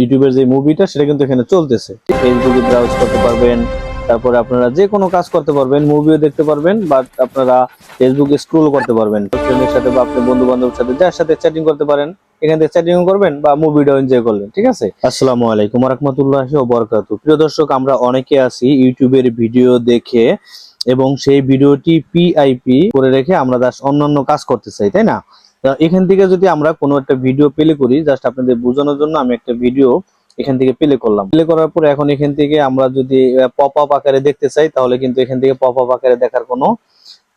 ইউটিউবের যে মুভিটা, সেটা কিন্তু এখানে চলতেছে। ফেসবুকে ব্রাউজ করতে পারবেন, তারপরে আপনারা যে কোনো কাজ করতে পারবেন মুভিও দেখতে পারবেন বাট আপনারা ফেসবুকে স্ক্রোল করতে পারবেন। ফ্রেন্ডের সাথে বা আপনার বন্ধু বান্ধবের সাথে যার সাথে চ্যাটিং করতে পারেন, এখান থেকে চ্যাটিং করবেন বা মুভিটাও এনজয় করলেন, ঠিক আছে? আসসালামু আলাইকুম রহমতুল্লাহি বরকাতু প্রিয় দর্শক, আমরা অনেকে আছি ইউটিউবের ভিডিও দেখে, এবং সেই ভিডিওটি পিআইপি করে রেখে আমরা অন্যান্য কাজ করতে চাই, তাই না? এখান থেকে যদি আমরা কোনো একটা ভিডিও প্লে করি জাস্ট আপনাদের বোঝানোর জন্য আমি একটা ভিডিও এখান থেকে প্লে করলাম। প্লে করার পরে এখন এখান থেকে আমরা যদি পপ আপ আকারে দেখতে চাই, তাহলে কিন্তু এখান থেকে পপ আপ আকারে দেখার কোনো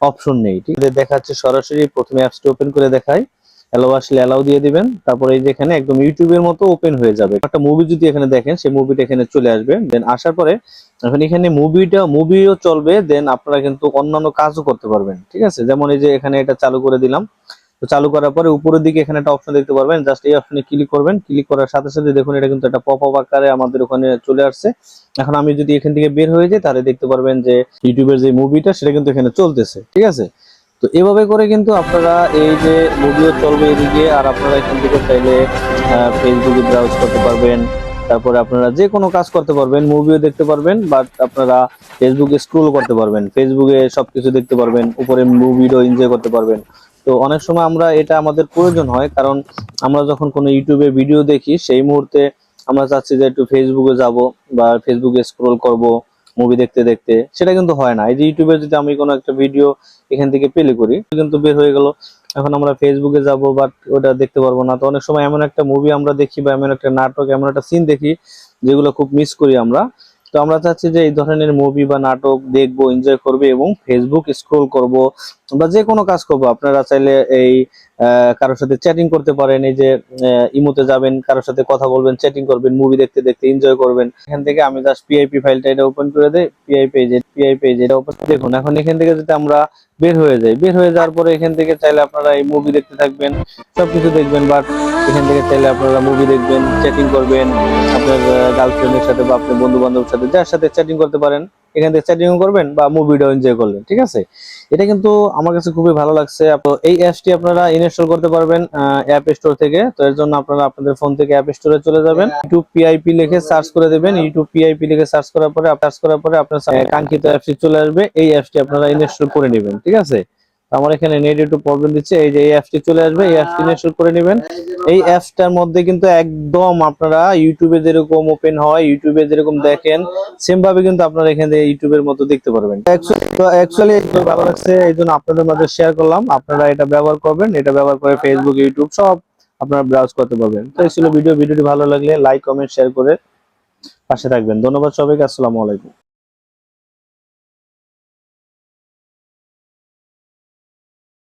অপশন নেই, ঠিক আছে? দেখাচ্ছে সরাসরি, প্রথমে অ্যাপসটি ওপেন করে দেখাই। অ্যালাউ আসলে অ্যালাউ দিয়ে দিবেন। তারপরে এই যে এখানে একদম ইউটিউবের মতো ওপেন হয়ে যাবে। একটা মুভি যদি এখানে দেখেন, সেই মুভিটা এখানে চলে আসবে। দেন আসার পরে এখন এখানে মুভিটা মুভিও চলবে। দেন আপনারা কিন্তু অন্যান্য কাজও করতে পারবেন, ঠিক আছে? যেমন এই যে এখানে এটা চালু করে দিলাম। তো চালু করার পরে উপরের দিকে এখানে একটা অপশন দেখতে পারবেন। জাস্ট এই অপশনে ক্লিক করবেন। ক্লিক করার সাথে সাথে দেখুন, এটা কিন্তু একটা পপ আপ আকারে আমাদের ওখানে চলে আসছে। এখন আমি যদি এখান থেকে বের হয়ে যাই, তাহলে দেখতে পারবেন যে ইউটিউবের যে মুভিটা সেটা কিন্তু এখানে চলতেছে। ঠিক আছে? তো এভাবে করে কিন্তু আপনারা এই যে মুভিও চলবে এদিকে, আর আপনারা এখান থেকে চাইলে ফেসবুকে ব্রাউজ করতে পারবেন। তারপরে আপনারা যে কোনো কাজ করতে পারবেন। মুভিও দেখতে পারবেন বাট আপনারা ফেসবুকে স্ক্রোল করতে পারবেন। ফেসবুকে সবকিছু দেখতে পারবেন। উপরে মুভিও এনজয় করতে পারবেন। তো অনেক সময় আমরা এটা আমাদের প্রয়োজন হয়, কারণ আমরা যখন কোনো ইউটিউবে ভিডিও দেখি, সেই মুহূর্তে আমরা চাচ্ছি যে একটু ফেসবুকে যাব বা ফেসবুকে স্ক্রোল করব মুভি দেখতে দেখতে। সেটা কিন্তু হয় না। এই যে ইউটিউবে যদি আমি কোনো একটা ভিডিও এখান থেকে প্লে করি কিন্তু বের হয়ে গেল। এখন আমরা ফেসবুকে যাব বাট ওটা দেখতে পারব না। তো অনেক সময় এমন একটা মুভি আমরা দেখি বা এমন একটা নাটক, এমন একটা সিন দেখি, যেগুলো খুব মিস করি আমরা। তো আমরা চাচ্ছি যে এই ধরনের মুভি বা নাটক দেখব এনজয় করবে এবং ফেসবুক স্ক্রোল করব বা যে কোনো কাজ করব। আপনারা চাইলে এই কারোর সাথে চ্যাটিং করতে পারেন, এই যে ইমোতে যাবেন, কারোর সাথে কথা বলবেন চ্যাটিং করবেন মুভি দেখতে দেখতে এনজয় করবেন। এখান থেকে আমি জাস্ট পিআইপি ফাইলটা এটা ওপেন করে দেই পিআই পেজ পিআই পেজ এটা ওপেন দেখুন, এখন এখান থেকে যদি আমরা বের হয়ে যাই, বের হয়ে যাওয়ার পরে এখান থেকে চাইলে আপনারা এই মুভি দেখতে থাকবেন, সবকিছু দেখবেন বাট এখান থেকে চাইলে আপনারা মুভি দেখবেন চ্যাটিং করবেন, আপনার গার্লফ্রেন্ডের সাথে বা আপনার বন্ধু বান্ধবের সাথে, যার সাথে চ্যাটিং করতে পারেন, এখান থেকে চ্যাটিং করবেন বা মুভিটাও এনজয় করলেন, ঠিক আছে? এটা কিন্তু আমার কাছে খুবই ভালো লাগছে। এই অ্যাপসটি আপনারা ইনস্টল করতে পারবেন অ্যাপ স্টোর থেকে। তো এর জন্য আপনারা আপনাদের ফোন থেকে অ্যাপ স্টোরে চলে যাবেন। ইউটিউব পিআইপি লিখে সার্চ করে দেবেন। ইউটিউব পিআইপি লিখে সার্চ করার পরে সার্চ করার পরে আপনার কাঙ্ক্ষিত অ্যাপসটি চলে আসবে। এই অ্যাপসটি আপনারা ইনস্টল করে নেবেন, ঠিক আছে? আমার এখানে নেট একটু প্রবলেম দিচ্ছে। এই যে এই অ্যাপসটি চলে আসবে, এই অ্যাপসটি ইনস্টল করে নেবেন। এই অ্যাপসটার মধ্যে কিন্তু একদম আপনারা ইউটিউবে যেরকম ওপেন হয় ইউটিউবে যেরকম দেখেন সেম ভাবে কিন্তু আপনারা এখানে ইউটিউবের মতো দেখতে পারবেন। অ্যাকচুয়ালি ভালো লাগছে, এই জন্য আপনাদের মাঝে শেয়ার করলাম। আপনারা এটা ব্যবহার করবেন, এটা ব্যবহার করে ফেসবুক ইউটিউব সব আপনারা ব্রাউজ করতে পারবেন। তো এই ছিল ভিডিও ভিডিওটি ভালো লাগলে লাইক কমেন্ট শেয়ার করে পাশে থাকবেন। ধন্যবাদ সবাইকে, আসসালামু আলাইকুম।